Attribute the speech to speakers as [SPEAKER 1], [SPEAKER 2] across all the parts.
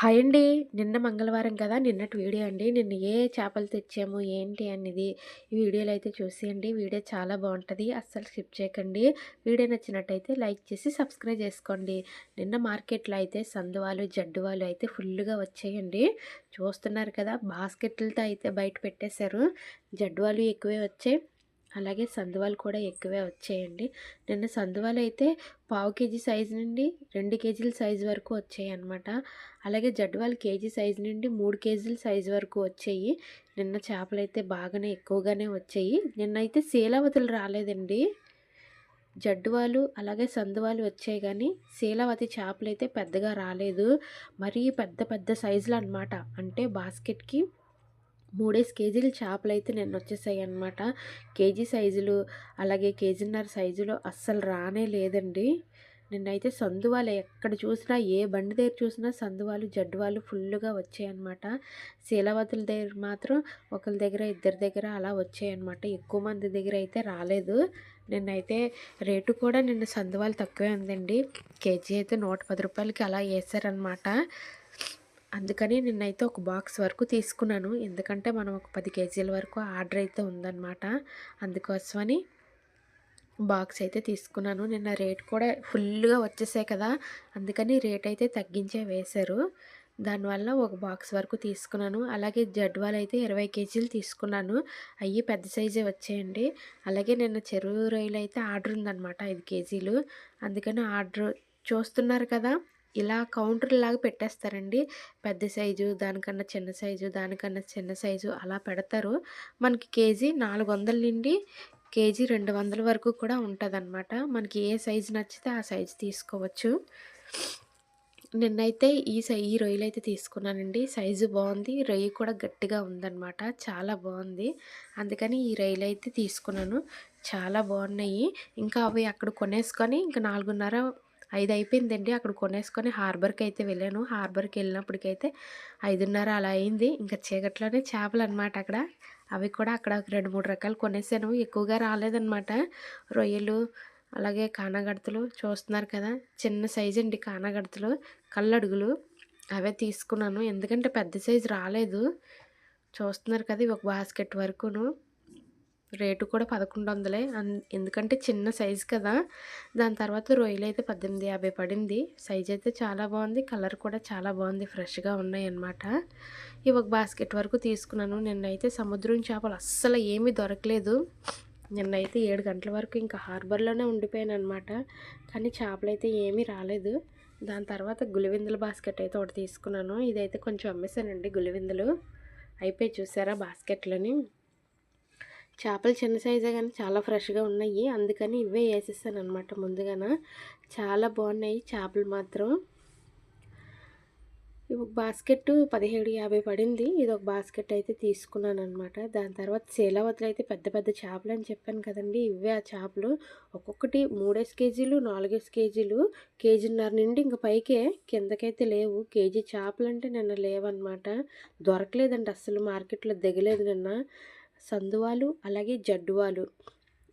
[SPEAKER 1] Hi అండి. నిన్న మంగళవారం కదా! నిన్నటి వీడియో అండి. నిన్న ఏ చేపలు తెచ్చాము, ఏంటి అనేది ఈ వీడియోలో అయితే చూసేయండి. వీడియో చాలా బాగుంటుంది అస్సలు స్కిప్ చేయకండి. వీడియో నచ్చినట్టయితే లైక్ చేసి సబ్స్క్రైబ్ చేసుకోండి. నిన్న మార్కెట్‌లో అయితే సందువాలు, జడ్డువాలు అయితే ఫుల్లుగా వచ్చాయండి. చూస్తున్నారు కదా! బాస్కెట్లతో అయితే బయట పెట్టేశారు. జడ్డువాలు ఎక్కువే వచ్చాయి. అలాగే సందువాలు కూడా ఎక్కువే వచ్చాయండి. నిన్న సందువాలు అయితే పావు కేజీ సైజు నుండి రెండు కేజీల సైజు వరకు వచ్చాయి అన్నమాట అలాగే జడ్వాలు కేజీ సైజు నుండి మూడు కేజీల సైజు వరకు వచ్చాయి. నిన్న చేపలు అయితే బాగానే ఎక్కువగానే వచ్చాయి. నిన్నైతే శీలావతులు రాలేదండి. జడ్డువాలు అలాగే సందువాలు వచ్చాయి కానీ శీలావతి చేపలు అయితే పెద్దగా రాలేదు. మరీ పెద్ద పెద్ద సైజులు అనమాట అంటే బాస్కెట్కి మూడేసి కేజీల చేపలు అయితే నిన్న వచ్చేసాయి అనమాట కేజీ సైజులు అలాగే కేజీన్నర సైజులు అస్సలు రానే లేదండి. నిన్నైతే సందువాలు ఎక్కడ చూసినా ఏ బండి దగ్గర చూసినా సందువాలు జడ్డువాలు ఫుల్గా వచ్చాయన్నమాట. శీలవతుల దగ్గర మాత్రం ఒకరి దగ్గర ఇద్దరి దగ్గర అలా వచ్చాయన్నమాట. ఎక్కువ మంది దగ్గర అయితే రాలేదు. నిన్నైతే రేటు కూడా నిన్న సందువాలు తక్కువే ఉందండి. కేజీ అయితే నూట పది రూపాయలకి అలా వేసారనమాట అందుకని నిన్నైతే ఒక బాక్స్ వరకు తీసుకున్నాను. ఎందుకంటే మనం ఒక పది కేజీల వరకు ఆర్డర్ అయితే ఉందన్నమాట. అందుకోసమని బాక్స్ అయితే తీసుకున్నాను. నిన్న రేట్ కూడా ఫుల్గా వచ్చేసాయి కదా. అందుకని రేట్ అయితే తగ్గించే వేశారు. దానివల్ల ఒక బాక్స్ వరకు తీసుకున్నాను. అలాగే జడ్వాల్ అయితే ఇరవై కేజీలు తీసుకున్నాను. అవి పెద్ద సైజే వచ్చాయండి. అలాగే నిన్న చెరువు రొయ్యలు అయితే ఆర్డర్ ఉందన్నమాట ఐదు కేజీలు. అందుకని ఆర్డర్ చూస్తున్నారు కదా. ఇలా కౌంటర్ లాగా పెట్టేస్తారండి. పెద్ద సైజు దానికన్నా చిన్న సైజు దానికన్నా చిన్న సైజు అలా పెడతారు. మనకి కేజీ నాలుగు వందల నుండి కేజీ రెండు వందల వరకు కూడా ఉంటుంది మనకి ఏ సైజు నచ్చితే ఆ సైజు తీసుకోవచ్చు. నిన్నైతే ఈ సై ఈ రొయ్యలు అయితే తీసుకున్నానండి. సైజు బాగుంది రొయ్యి కూడా గట్టిగా ఉందన్నమాట. చాలా బాగుంది. అందుకని ఈ రొయ్యలు అయితే తీసుకున్నాను. చాలా బాగున్నాయి. ఇంకా అవి అక్కడ కొనేసుకొని ఇంకా నాలుగున్నర ఐదు అయిపోయిందండి అక్కడ కొనేసుకొని హార్బర్కి అయితే వెళ్ళాను. హార్బర్కి వెళ్ళినప్పటికైతే ఐదున్నర అలా అయింది. ఇంకా చీకట్లోనే చేపలు అనమాట అక్కడ. అవి కూడా అక్కడ రెండు మూడు రకాలు కొనేసాను. ఎక్కువగా రాలేదన్నమాట రొయ్యలు అలాగే కానగడతలు చూస్తున్నారు కదా. చిన్న సైజు అండి కానగడతలు కళ్ళడుగులు. అవే తీసుకున్నాను. ఎందుకంటే పెద్ద సైజు రాలేదు. చూస్తున్నారు కదా ఇవి ఒక బాస్కెట్ వరకును. రేటు కూడా పదకొండు వందలే ఎందుకంటే చిన్న సైజు కదా. దాని తర్వాత రొయ్యలు అయితే పద్దెనిమిది యాభై పడింది. సైజ్ అయితే చాలా బాగుంది. కలర్ కూడా చాలా బాగుంది. ఫ్రెష్గా ఉన్నాయి అన్నమాట ఇవి ఒక బాస్కెట్ వరకు తీసుకున్నాను. నిన్నైతే సముద్రం చేపలు అస్సలు ఏమీ దొరకలేదు. నిన్నైతే ఏడు గంటల వరకు ఇంకా హార్బర్లోనే ఉండిపోయాను అనమాట కానీ చేపలు అయితే ఏమీ రాలేదు. దాని తర్వాత గులివిందుల బాస్కెట్ అయితే ఒకటి తీసుకున్నాను. ఇదైతే కొంచెం అమ్మేశానండి గులివిందులు అయిపోయి చూసారా బాస్కెట్లని. చేపలు చిన్న సైజే కానీ చాలా ఫ్రెష్గా ఉన్నాయి. అందుకని ఇవే వేసేస్తాను అనమాట ముందుగాన. చాలా బాగున్నాయి చేపలు మాత్రం. ఒక బాస్కెట్ పదిహేడు యాభై పడింది. ఇది ఒక బాస్కెట్ అయితే తీసుకున్నాను అనమాట దాని తర్వాత శీలావతులు అయితే పెద్ద పెద్ద చేపలు అని చెప్పాను కదండి ఇవే ఆ చేపలు. ఒక్కొక్కటి మూడేసి కేజీలు నాలుగేసి కేజీలు. కేజీన్నర నుండి ఇంక పైకే కిందకైతే లేవు. కేజీ చేపలు అంటే నిన్న లేవన్నమాట. దొరకలేదండి అస్సలు మార్కెట్లో దిగలేదు నిన్న. సందువాలు అలాగే జడ్డువాలు.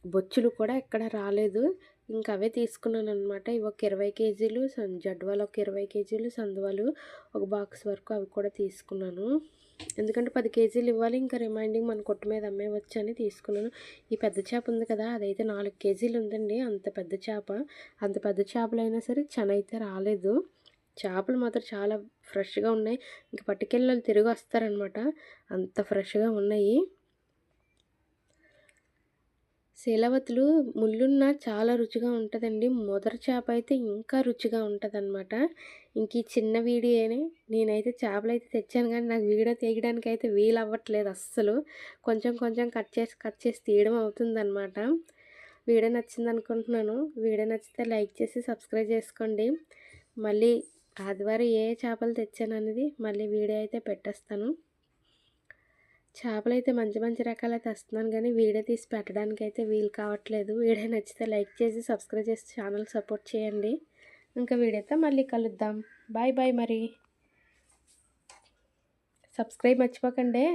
[SPEAKER 1] బొచ్చులు కూడా ఎక్కడ రాలేదు. ఇంకా అవే తీసుకున్నాను అనమాట ఇవి ఒక ఇరవై కేజీలు జడ్వాలు ఒక ఇరవై కేజీలు సందువాలు ఒక బాక్స్ వరకు అవి కూడా తీసుకున్నాను. ఎందుకంటే పది కేజీలు ఇవ్వాలి ఇంకా రిమైండింగ్ మన కొట్టు మీద అమ్మేవచ్చు అని తీసుకున్నాను. ఈ పెద్ద చేప ఉంది కదా అదైతే నాలుగు కేజీలు ఉందండి అంత పెద్ద చేప. అంత పెద్ద చేపలు అయినా సరే చన అయితే రాలేదు. చేపలు మాత్రం చాలా ఫ్రెష్గా ఉన్నాయి. ఇంకా పట్టుకెళ్ళి తిరిగి వస్తారనమాట అంత ఫ్రెష్గా ఉన్నాయి. శీలావతులు ముళ్ళున్న చాలా రుచిగా ఉంటుందండి. మొదటి చేప అయితే ఇంకా రుచిగా ఉంటుంది అనమాట ఇంక ఈ చిన్న వీడియోనే నేనైతే చేపలు అయితే తెచ్చాను కానీ నాకు వీడియో తీయడానికి అయితే వీలు అవ్వట్లేదు అస్సలు. కొంచెం కొంచెం కట్ చేసి కట్ చేసి తీయడం అవుతుందన్నమాట. వీడియో నచ్చింది అనుకుంటున్నాను వీడియో నచ్చితే లైక్ చేసి సబ్స్క్రైబ్ చేసుకోండి. మళ్ళీ ఆదివారం ఏ చేపలు తెచ్చాను అనేది మళ్ళీ వీడియో అయితే పెట్టేస్తాను. చేపలు అయితే మంచి మంచి రకాలు తెస్తున్నాను కానీ వీడియో తీసి పెట్టడానికి అయితే వీలు కావట్లేదు. వీడియో నచ్చితే లైక్ చేసి సబ్స్క్రైబ్ చేసి ఛానల్ సపోర్ట్ చేయండి. ఇంకా వీడియోతో మళ్ళీ కలుద్దాం. బాయ్ బాయ్ మరి. సబ్స్క్రైబ్ మర్చిపోకండి.